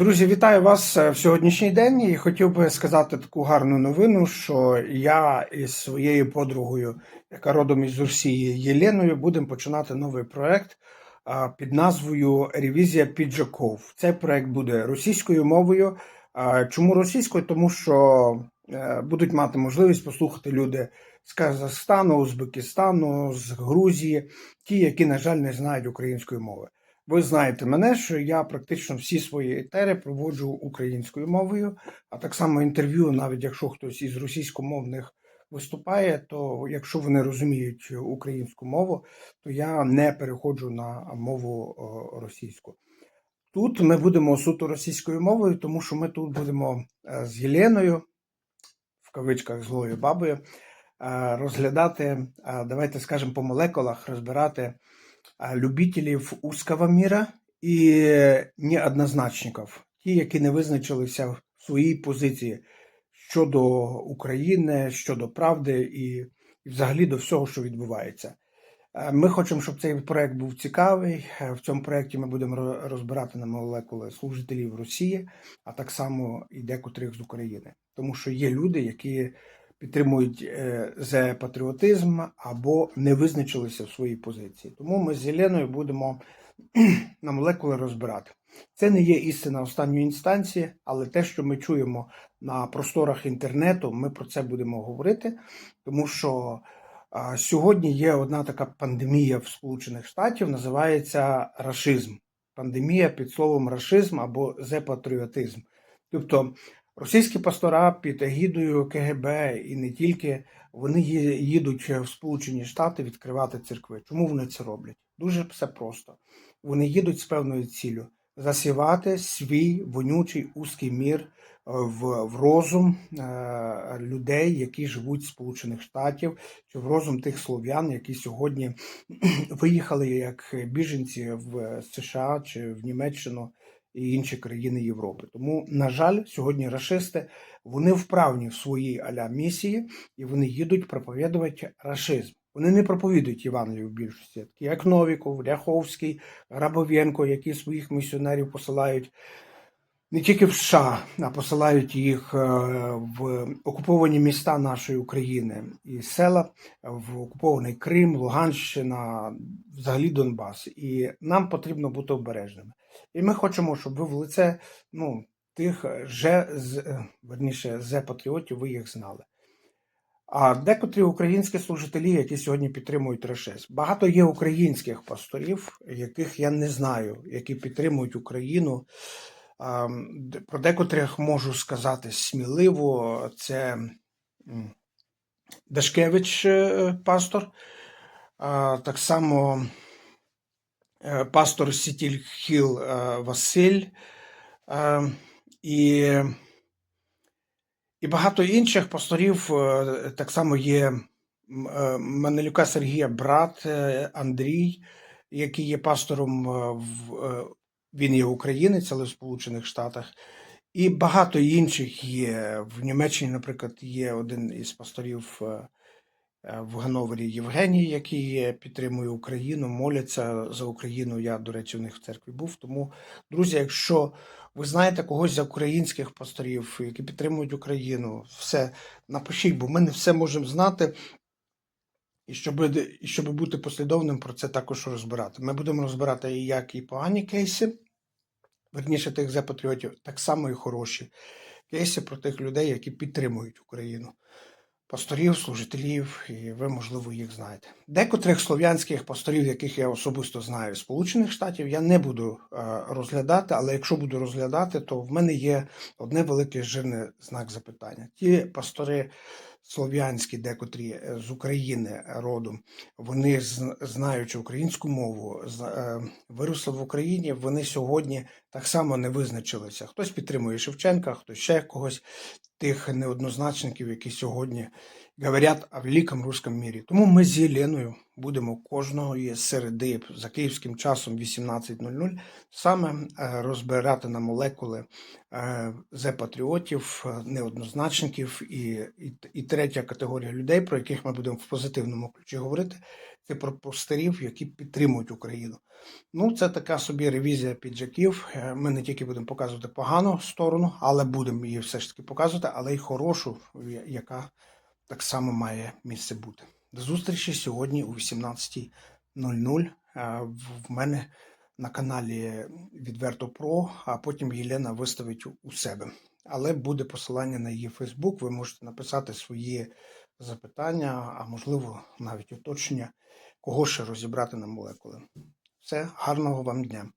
Друзі, вітаю вас е, в сьогоднішній день і хотів би сказати таку гарну новину, що я із своєю подругою, яка родом із Росії, Єленою, будемо починати новий проект під назвою Ревізія піджаков. Цей проект буде російською мовою. Чому російською? Тому що е, будуть мати можливість послухати люди з Казахстану, Узбекистану, з Грузії, ті, які, на жаль, не знають української мови. Ви знаєте мене, що я практично всі свої етери проводжу українською мовою, а так само інтерв'ю, навіть якщо хтось із російськомовних виступає, то якщо вони розуміють українську мову, то я не переходжу на мову російську. Тут ми будемо суто російською мовою, тому що ми тут будемо е, з Єленою, в кавичках злою бабою, е, розглядати, е, давайте скажемо по молекулах, розбирати любителів узкого міра і неоднозначників, ті, які не визначилися в своїй позиції щодо України, щодо правди і, взагалі до всього, що відбувається. Ми хочемо, щоб цей проект був цікавий. Е, В цьому проєкті ми будемо розбирати на молекули служителів Росії, а так само і декотрих з України. Тому що є люди, які підтримують е, зе патріотизм або не визначилися в своїй позиції. Тому ми з Єленою будемо на молекули розбирати. Це не є істина останньої інстанції, але те, що ми чуємо на просторах інтернету, ми про це будемо говорити, тому що сьогодні є одна така пандемія в Сполучених Штатів, називається рашизм. Пандемія під словом рашизм або зепатріотизм. Тобто російські пастора під егідою КГБ і не тільки вони їдуть в Сполучені Штати відкривати церкви. Чому вони це роблять? Дуже все просто. Вони їдуть з певною ціллю засівати свій вонючий узкий мір е, в, в розум е, людей, які живуть в Сполучених Штатів, чи в розум тих слов'ян, які сьогодні виїхали як біженці в США чи в Німеччину і інші країни Європи. Тому, на жаль, сьогодні рашисти вони вправні в своїй аля місії і вони їдуть проповідувати рашизм. Вони не проповідують Євангелію в більшості, такі як Новіков, Ляховський, Грабовєнко, які своїх місіонерів посилають не тільки в США, а посилають їх е, в окуповані міста нашої України і села, в окупований Крим, Луганщина, взагалі Донбас. І нам потрібно бути обережними. І ми хочемо, щоб ви в лице ну, тих же, з, е, верніше, зе патріотів, ви їх знали. А декотрі українські служителі, які сьогодні підтримують РШС. Багато є українських пасторів, яких я не знаю, які підтримують Україну. Про декотрих можу сказати сміливо. Це Дашкевич е, пастор, так само е, пастор Сітіль Хіл е, Василь. І і багато інших пасторів е, так само є е, Манелюка Сергія брат е, Андрій, який є пастором в він є українець, але в Сполучених Штатах. І багато інших є. В Німеччині, наприклад, є один із пасторів в Гановері Євгеній, який е, підтримує Україну, моляться за Україну. Я, до речі, в них в церкві був. Тому, друзі, якщо ви знаєте когось з українських пасторів, які підтримують Україну, все напишіть, бо ми не все можемо знати. І щоб, і щоб бути послідовним, про це також розбирати. Ми будемо розбирати і як і погані кейси, верніше тих зе-патріотів, так само і хороші кейси про тих людей, які підтримують Україну. Пасторів, служителів, і ви, можливо, їх знаєте. Декотрих слов'янських пасторів, яких я особисто знаю Сполучених Штатів, я не буду е, розглядати, але якщо буду розглядати, то в мене є одне велике жирне знак запитання. Ті пастори слов'янські, декотрі е, з України родом, вони знаючи українську мову, е, виросли в Україні, вони сьогодні так само не визначилися. Хтось підтримує Шевченка, хтось ще когось, тих неоднозначників, які сьогодні говорять о великому русском мірі. Тому ми з Єленою будемо кожної середи за київським часом 18.00 саме е, розбирати на молекули е, зе-патріотів, неоднозначників і, і, і третя категорія людей, про яких ми будемо в позитивному ключі говорити, це про постерів, які підтримують Україну. Ну, це така собі ревізія піджаків. Е, Ми не тільки будемо показувати погану сторону, але будемо її все ж таки показувати, але й хорошу, яка так само має місце бути. До зустрічі сьогодні о 18.00 е, в- мене на каналі Відверто Про, а потім Єлена виставить у себе. Але буде посилання на її Фейсбук. Ви можете написати свої запитання, а можливо навіть уточнення, кого ще розібрати на молекули. Все, гарного вам дня.